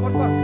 con con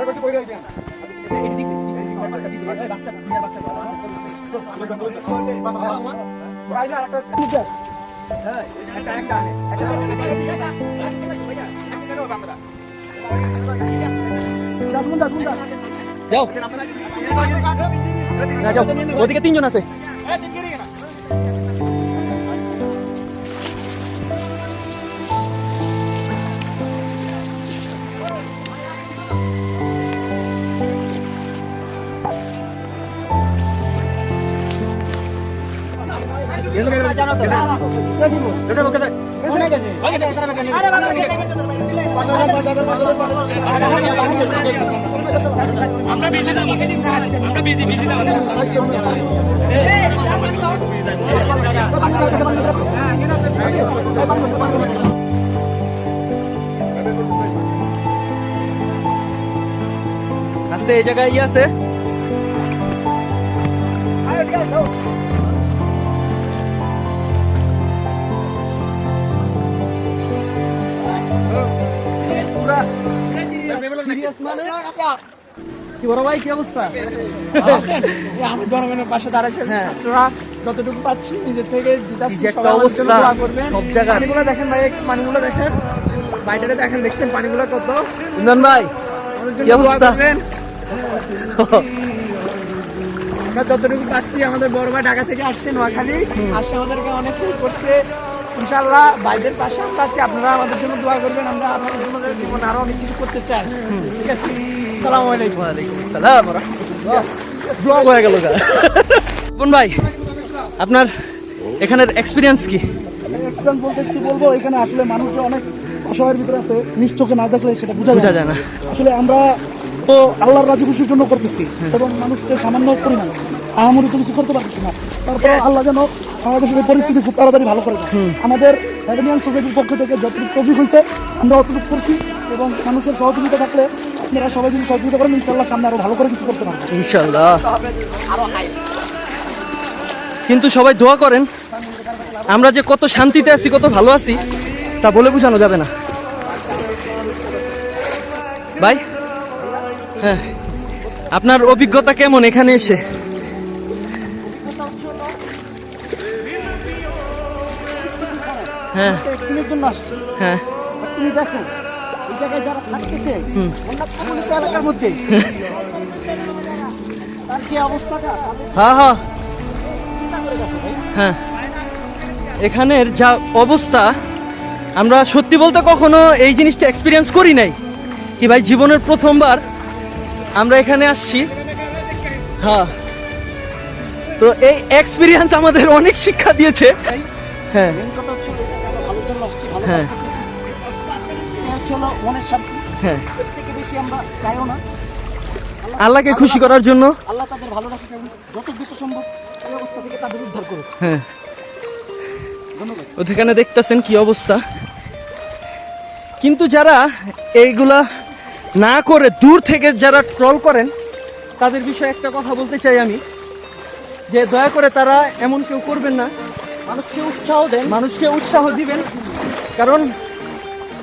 কইরা কানে কানে আরে আরে আরে কত কইরা দিবেন যাও না যাও ওদিকে তিনজন আছে আস্তে এই জায়গায় ইয়ে আছে। কি বড় ভাই কি অবস্থা? আমি জনগণের পাশে দাঁড়াইছি ছাত্ররা যতটুকু পাচ্ছি নিজের থেকে। সব। পানিগুলো দেখেন ভাই পানিগুলো দেখেন। বাইরে দেখেন দেখছেন পানিগুলো কত? ইমরান ভাই কি অবস্থা? যতটুকু পাচ্ছি আমাদের বড় ভাই ঢাকা থেকে আসছে নোয়াখালী। আসছে আমাদেরকে অনেক হেল্প করছে। ইনশাল্লাহ বাইরের পাশে আমরা আছি। আপনারা আমাদের জন্য দোয়া করবেন আমরা আপনাদের জন্য জীবনে আরও অনেক কিছু করতে চাই। ঠিক আছে? সালাম আলাইকুম। সালাম ব্লগ হয়ে গেল বোন ভাই আপনার এখানের এক্সপিরিয়েন্স কি? এক্সিডেন্ট বলতে কি বলব? এখানে আসলে মানুষ অনেক অসহায়ের ভিতরে আছে। নিজ চোখে না দেখলে সেটা বোঝা বোঝা যায় না। আসলে আমরা তো আল্লাহর রাজি খুশির জন্য করতেছি এবং মানুষকে সামান্য পরিমাণ আহামরি তো কিছু করতে পারতেছি না? তারপর আল্লাহ যেন বাংলাদেশের পরিস্থিতি খুব তাড়াতাড়ি ভালো করে। আমাদের অ্যাডমিয়ান সোসাইটির পক্ষ থেকে যতটুকু তফিক হয়েছে আমরা অতটুকু করছি এবং মানুষের সহযোগিতা থাকলে আপনারা সবাই যদি সহযোগিতা করেন ইনশাল্লাহ সামনে আরও ভালো করে কিছু করতে পারব। ইনশাল্লাহ কিন্তু সবাই দোয়া করেন আমরা যে কত শান্তিতে আছি কত ভালো আছি তা বলে বোঝানো যাবে না। ভাই হ্যাঁ আপনার অভিজ্ঞতা কেমন এখানে এসে? হ্যাঁ। হ্যাঁ। তুমি দেখো এই জায়গায় যারা থাকতেছে এলাকার মধ্যে। তার যে অবস্থাটা হ্যাঁ হ্যাঁ হ্যাঁ। এখানের যা অবস্থা আমরা সত্যি বলতে কখনো এই জিনিসটা এক্সপিরিয়েন্স করি নাই। কি ভাই জীবনের প্রথমবার আমরা এখানে আসছি। হ্যাঁ। তো এই এক্সপিরিয়েন্স আমাদের অনেক শিক্ষা দিয়েছে। হ্যাঁ। হ্যাঁ। হ্যাঁ। আল্লাহকে খুশি করার জন্য। আল্লাহ তাদের ভালো রাখুক যত দ্রুত সম্ভব এই অবস্থা থেকে তাদের উদ্ধার করুক। হ্যাঁ। ওখানে দেখতেছেন কি অবস্থা। কিন্তু যারা এইগুলা না করে দূর থেকে যারা ট্রল করেন তাদের বিষয়ে একটা কথা বলতে চাই আমি। যে দয়া করে তারা এমন কেউ করবেন না। মানুষকে উৎসাহ দেন, মানুষকে উৎসাহ দিবেন। কারণ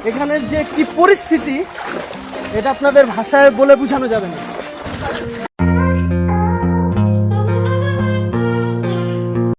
এখানের যে কি পরিস্থিতি, এটা আপনাদের ভাষায় বলে বোঝানো যাবে না।